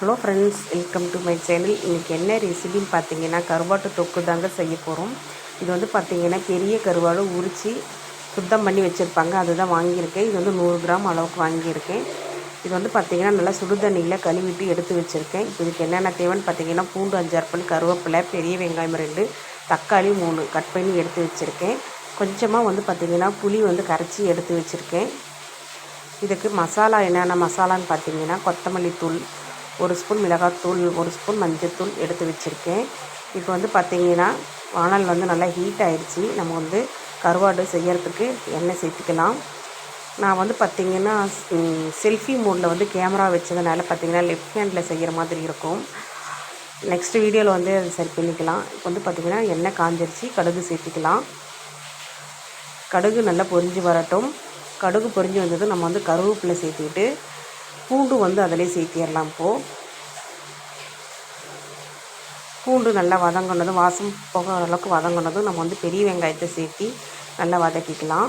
Hello friends welcome to my channel இன்றைக்கி என்ன ரெசிபின்னு பார்த்தீங்கன்னா கருவாட்டு தொக்கு தாங்க செய்ய போகிறோம் இது வந்து பார்த்திங்கன்னா பெரிய கருவாடு உரித்து சுத்தம் பண்ணி வச்சுருப்பாங்க. அதுதான் வாங்கியிருக்கேன். இது வந்து நூறு கிராம் அளவுக்கு வாங்கியிருக்கேன். இது வந்து பார்த்திங்கன்னா நல்லா சுடு தண்ணியில் கழுவிட்டு எடுத்து வச்சுருக்கேன். இப்போ இதுக்கு என்னென்ன தேவைன்னு பார்த்தீங்கன்னா பூண்டு அஞ்சாறு பல் கருவேப்பிலை பெரிய வெங்காயம் ரெண்டு தக்காளி மூணு கட் பண்ணி எடுத்து வச்சுருக்கேன். கொஞ்சமாக வந்து பார்த்திங்கன்னா புளி வந்து கரைச்சி எடுத்து வச்சுருக்கேன். இதுக்கு மசாலா என்னென்ன மசாலான்னு பார்த்தீங்கன்னா கொத்தமல்லி தூள் ஒரு ஸ்பூன் மிளகாத்தூள் ஒரு ஸ்பூன் மஞ்சத்தூள் எடுத்து வச்சுருக்கேன். இப்போ வந்து பார்த்திங்கன்னா வானல் வந்து நல்லா ஹீட் ஆகிடுச்சி நம்ம வந்து கருவாடு செய்யறதுக்கு எண்ணெய் சேர்த்துக்கலாம். நான் வந்து பார்த்திங்கன்னா செல்ஃபி மோடில் வந்து கேமரா வச்சதுனால பார்த்திங்கன்னா லெஃப்ட் ஹேண்டில் செய்கிற மாதிரி இருக்கும். நெக்ஸ்ட் வீடியோவில் வந்து அதை சரி பண்ணிக்கலாம். இப்போ வந்து பார்த்திங்கன்னா எண்ணெய் காஞ்சிருச்சு. கடுகு சேர்த்துக்கலாம். கடுகு நல்லா பொரிஞ்சு வரட்டும். கடுகு பொரிஞ்சு வந்ததும் நம்ம வந்து கருவேப்பிலை சேர்த்துக்கிட்டு பூண்டு வந்து அதிலே சேர்த்திடலாம் இப்போது பூண்டு நல்லா வதங்கினதும் வாசம் போகிற அளவுக்கு வதங்கினதும் நம்ம வந்து பெரிய வெங்காயத்தை சேர்த்தி நல்லா வதக்கிக்கலாம்.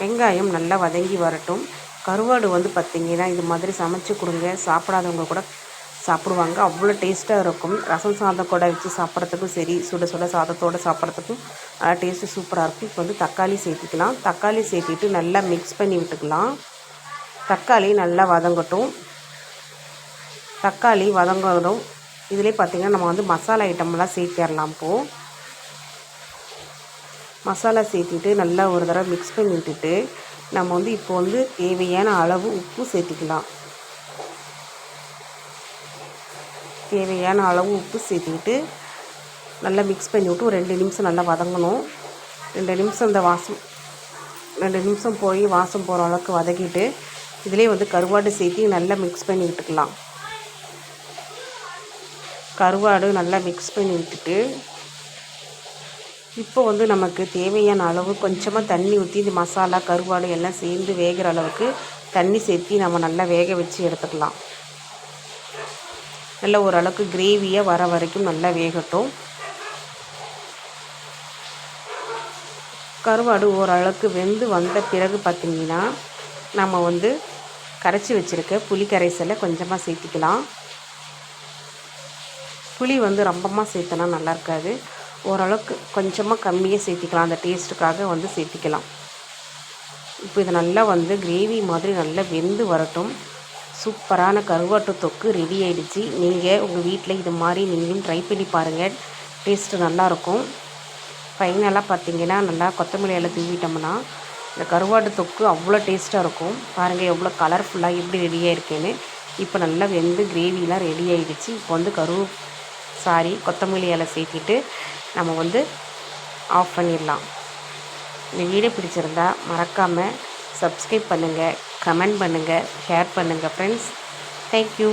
வெங்காயம் நல்லா வதங்கி வரட்டும். கருவாடு வந்து பார்த்திங்கன்னா இது மாதிரி சமைச்சு கொடுங்க. சாப்பிடாதவங்க கூட சாப்பிடுவாங்க. அவ்வளோ டேஸ்ட்டாக இருக்கும். ரசம் சாதம் கூட வச்சு சாப்பிட்றதுக்கும் சரி சுட சுட சாதத்தோடு சாப்பிட்றதுக்கும் நல்லா டேஸ்ட்டு சூப்பராக இருக்கும். இப்போ வந்து தக்காளி சேர்த்திக்கலாம். தக்காளி சேர்த்திட்டு நல்லா மிக்ஸ் பண்ணி விட்டுக்கலாம். தக்காளி நல்லா வதங்கட்டும். தக்காளி வதங்கணும் இதிலே பார்த்திங்கன்னா நம்ம வந்து மசாலா ஐட்டம்லாம் சேர்த்திடலாம் இப்போது மசாலா சேர்த்திட்டு நல்லா ஒரு தடவை மிக்ஸ் பண்ணி விட்டுட்டு நம்ம வந்து இப்போ வந்து தேவையான அளவு உப்பு சேர்த்திக்கலாம். தேவையான அளவு உப்பு சேர்த்துக்கிட்டு நல்லா மிக்ஸ் பண்ணி விட்டு ஒரு ரெண்டு நிமிஷம் நல்லா வதங்கணும். ரெண்டு நிமிஷம் இந்த வாசம் ரெண்டு நிமிஷம் போய் வாசம் போகிற அளவுக்கு வதக்கிட்டு இதிலே வந்து கருவாடு சேர்த்து நல்லா மிக்ஸ் பண்ணி விட்டுக்கலாம். கருவாடு நல்லா மிக்ஸ் பண்ணி விட்டுட்டு இப்போ வந்து நமக்கு தேவையான அளவு கொஞ்சமாக தண்ணி ஊற்றி இந்த மசாலா கருவாடு எல்லாம் சேர்ந்து வேகிற அளவுக்கு தண்ணி சேர்த்தி நம்ம நல்லா வேக வச்சு எடுத்துக்கலாம். நல்ல ஓரளவுக்கு கிரேவியாக வர வரைக்கும் நல்லா வேகட்டும். கருவாடு ஓரளவுக்கு வெந்து வந்த பிறகு பார்த்திங்கன்னா நம்ம வந்து கரைச்சி வச்சுருக்க புளி கரைசலை கொஞ்சமாக சேர்த்திக்கலாம். புளி வந்து ரொம்பமாக சேர்த்தனா நல்லா இருக்காது. ஓரளவுக்கு கொஞ்சமாக கம்மியாக சேர்த்திக்கலாம். அந்த டேஸ்ட்டுக்காக வந்து சேர்த்திக்கலாம். இப்போ இது நல்லா வந்து கிரேவி மாதிரி நல்லா வெந்து வரட்டும். சூப்பரான கருவாட்டு தொக்கு ரெடி ஆகிடுச்சு நீங்கள் உங்கள் வீட்டில் இது மாதிரி நீங்களும் ட்ரை பண்ணி பாருங்கள் டேஸ்ட்டு நல்லாயிருக்கும். ஃபைனலாக பார்த்தீங்கன்னா நல்லா கொத்தமல்லி எல்லாம் தூவிட்டோம்னா இந்த கருவாட்டு தொக்கு அவ்வளோ டேஸ்ட்டாக இருக்கும். பாருங்கள் எவ்வளோ கலர்ஃபுல்லாக எப்படி ரெடியாக இருக்கேன்னு இப்போ நல்லா வெந்து கிரேவிலாம் ரெடி ஆகிடுச்சு இப்போ வந்து கரு சாரி கொத்தமல்லி இலை சேர்த்திட்டு நம்ம வந்து ஆஃப் பண்ணிடலாம். இந்த வீடியோ பிடிச்சிருந்தா மறக்காமல் சப்ஸ்கிரைப் பண்ணுங்கள் கமெண்ட் பண்ணுங்கள் ஷேர் பண்ணுங்கள் ஃப்ரெண்ட்ஸ் தேங்க்யூ